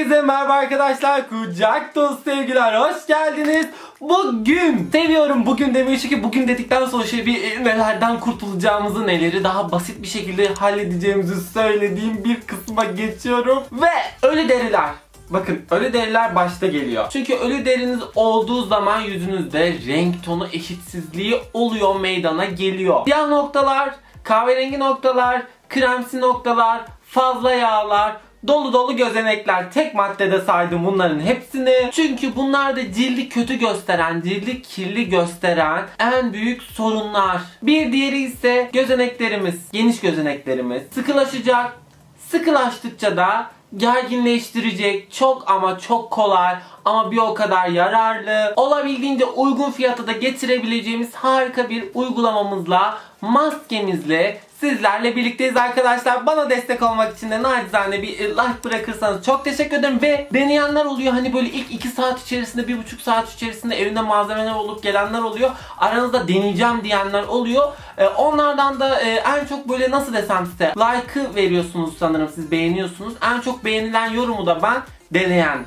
Herkese merhaba arkadaşlar. Kucak dolusu sevgiler. Hoş geldiniz. Bugün seviyorum bugün demeyi çünkü bugün dedikten sonra şey bir e, nelerden kurtulacağımızı neleri daha basit bir şekilde halledeceğimizi söylediğim bir kısma geçiyorum. Ve ölü deriler. Bakın ölü deriler başta geliyor. Çünkü ölü deriniz olduğu zaman yüzünüzde renk tonu eşitsizliği oluyor meydana geliyor. Siyah noktalar, kahverengi noktalar, kremsi noktalar, fazla yağlar, dolu dolu gözenekler. Tek maddede saydım bunların hepsini. Çünkü bunlar da cildi kötü gösteren, cildi kirli gösteren en büyük sorunlar. Bir diğeri ise gözeneklerimiz, geniş gözeneklerimiz sıkılaşacak. Sıkılaştıkça da gerginleştirecek çok ama çok kolay ama bir o kadar yararlı olabildiğince uygun fiyata da getirebileceğimiz harika bir uygulamamızla maskemizle sizlerle birlikteyiz arkadaşlar. Bana destek olmak için de nacizane bir e, like bırakırsanız çok teşekkür ederim. Ve deneyenler oluyor hani böyle ilk 2 saat içerisinde 1,5 saat içerisinde evinde malzemeler olup gelenler oluyor. Aranızda deneyeceğim diyenler oluyor. E, onlardan da e, en çok böyle nasıl desem size like'ı veriyorsunuz sanırım siz beğeniyorsunuz. En çok beğenilen yorumu da ben deneyen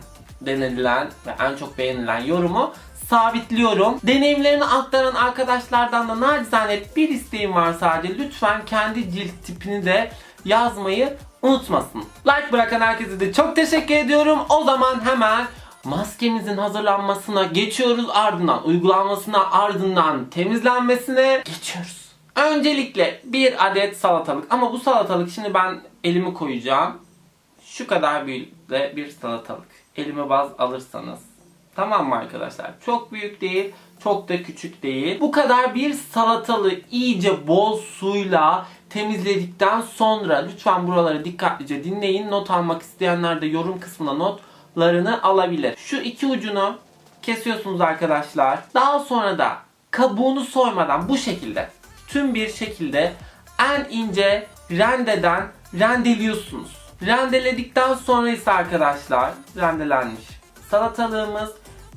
denenilen ve en çok beğenilen yorumu sabitliyorum. Deneyimlerini aktaran arkadaşlardan da nacizane bir isteğim var sadece. Lütfen kendi cilt tipini de yazmayı unutmasın. Like bırakan herkese de çok teşekkür ediyorum. O zaman hemen maskemizin hazırlanmasına geçiyoruz. Ardından uygulanmasına, ardından temizlenmesine geçiyoruz. Öncelikle bir adet salatalık ama bu salatalık şimdi ben elimi koyacağım. Şu kadar büyüklükte bir salatalık. Elime baz alırsanız. Tamam mı arkadaşlar? Çok büyük değil, çok da küçük değil. Bu kadar bir salatalığı iyice bol suyla temizledikten sonra lütfen buraları dikkatlice dinleyin. Not almak isteyenler de yorum kısmına notlarını alabilir. Şu iki ucunu kesiyorsunuz arkadaşlar. Daha sonra da kabuğunu soymadan bu şekilde tüm bir şekilde en ince rendeden rendeliyorsunuz. Rendeledikten sonra ise arkadaşlar rendelenmiş salatalığımız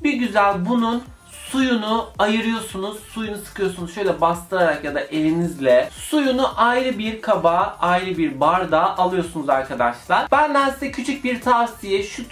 bir güzel bunun suyunu ayırıyorsunuz. Suyunu sıkıyorsunuz şöyle bastırarak ya da elinizle. Suyunu ayrı bir kaba, ayrı bir bardağa alıyorsunuz arkadaşlar. Benden size küçük bir tavsiye şu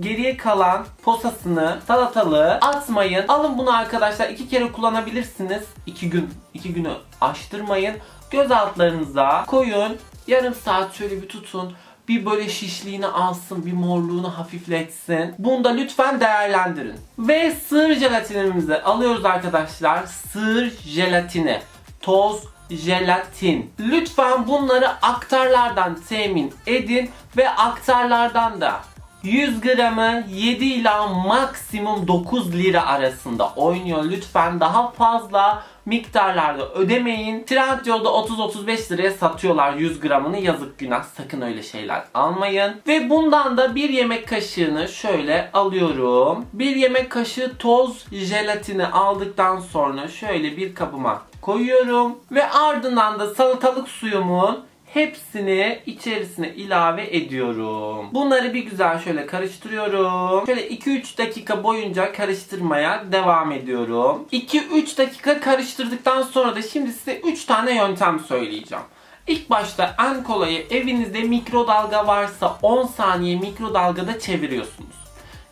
geriye kalan posasını, salatalığı atmayın. Alın bunu arkadaşlar iki kere kullanabilirsiniz. iki gün, iki günü aştırmayın. Göz altlarınıza koyun. Yarım saat şöyle bir tutun bir böyle şişliğini alsın, bir morluğunu hafifletsin. Bunu da lütfen değerlendirin. Ve sığır jelatinimizi alıyoruz arkadaşlar. Sığır jelatini. Toz jelatin. Lütfen bunları aktarlardan temin edin ve aktarlardan da 100 gramı 7 ila maksimum 9 lira arasında oynuyor. Lütfen daha fazla miktarlarda ödemeyin. Trendyol'da 30-35 liraya satıyorlar 100 gramını. Yazık günah. Sakın öyle şeyler almayın. Ve bundan da bir yemek kaşığını şöyle alıyorum. Bir yemek kaşığı toz jelatini aldıktan sonra şöyle bir kabıma koyuyorum. Ve ardından da salatalık suyumun hepsini içerisine ilave ediyorum. Bunları bir güzel şöyle karıştırıyorum. Şöyle 2-3 dakika boyunca karıştırmaya devam ediyorum. 2-3 dakika karıştırdıktan sonra da şimdi size 3 tane yöntem söyleyeceğim. İlk başta en kolayı evinizde mikrodalga varsa 10 saniye mikrodalgada çeviriyorsunuz.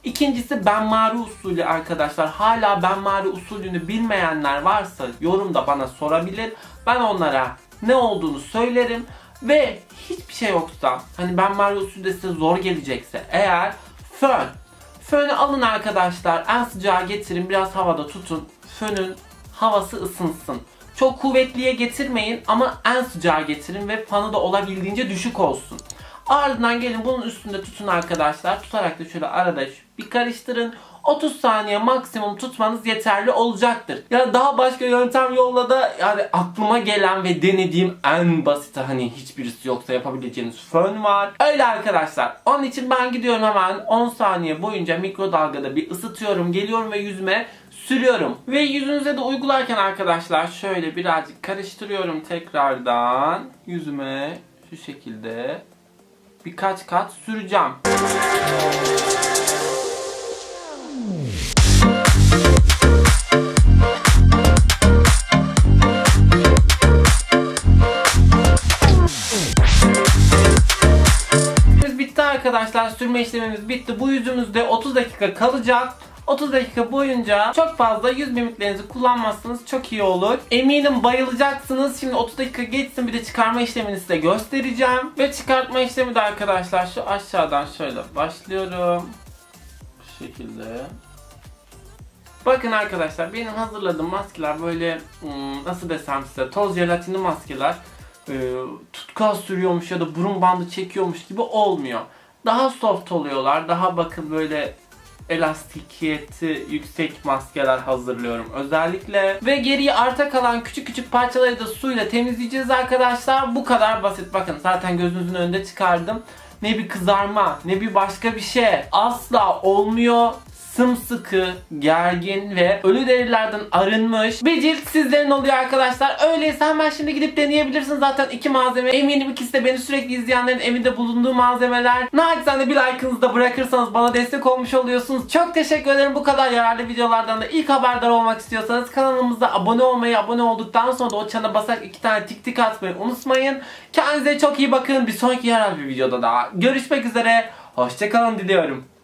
İkincisi benmari usulü arkadaşlar. Hala benmari usulünü bilmeyenler varsa yorumda bana sorabilir. Ben onlara ne olduğunu söylerim. Ve hiçbir şey yoksa hani benmari usulü size zor gelecekse eğer fön. Fönü alın arkadaşlar en sıcağı getirin biraz havada tutun. Fönün havası ısınsın. Çok kuvvetliye getirmeyin ama en sıcağı getirin ve fanı da olabildiğince düşük olsun. Ardından gelin bunun üstünde tutun arkadaşlar. Tutarak da şöyle arada bir karıştırın. 30 saniye maksimum tutmanız yeterli olacaktır. Ya daha başka yöntem yolla da yani aklıma gelen ve denediğim en basit hani hiçbirisi yoksa yapabileceğiniz fön var. Öyle arkadaşlar. Onun için ben gidiyorum hemen 10 saniye boyunca mikrodalgada bir ısıtıyorum. Geliyorum ve yüzüme sürüyorum. Ve yüzünüze de uygularken arkadaşlar şöyle birazcık karıştırıyorum tekrardan. Yüzüme şu şekilde birkaç kat süreceğim. Arkadaşlar. sürme işlemimiz bitti. Bu yüzümüzde 30 dakika kalacak. 30 dakika boyunca çok fazla yüz mimiklerinizi kullanmazsanız çok iyi olur. Eminim bayılacaksınız. Şimdi 30 dakika geçsin bir de çıkarma işlemini size göstereceğim. Ve çıkartma işlemi de arkadaşlar şu aşağıdan şöyle başlıyorum. Bu şekilde. Bakın arkadaşlar benim hazırladığım maskeler böyle hmm, nasıl desem size toz jelatinli maskeler e, tutkal sürüyormuş ya da burun bandı çekiyormuş gibi olmuyor. Daha soft oluyorlar. Daha bakın böyle elastikiyeti yüksek maskeler hazırlıyorum özellikle. Ve geriye arta kalan küçük küçük parçaları da suyla temizleyeceğiz arkadaşlar. Bu kadar basit. Bakın zaten gözünüzün önünde çıkardım. Ne bir kızarma ne bir başka bir şey. Asla olmuyor sımsıkı, gergin ve ölü derilerden arınmış bir cilt sizlerin oluyor arkadaşlar. Öyleyse hemen şimdi gidip deneyebilirsiniz. Zaten iki malzeme. Eminim ikisi de beni sürekli izleyenlerin evinde bulunduğu malzemeler. Naçizane bir like'ınızı da bırakırsanız bana destek olmuş oluyorsunuz. Çok teşekkür ederim. Bu kadar yararlı videolardan da ilk haberdar olmak istiyorsanız kanalımıza abone olmayı, abone olduktan sonra da o çana basarak iki tane tik tik atmayı unutmayın. Kendinize çok iyi bakın. Bir sonraki yararlı bir videoda daha görüşmek üzere. Hoşçakalın diliyorum.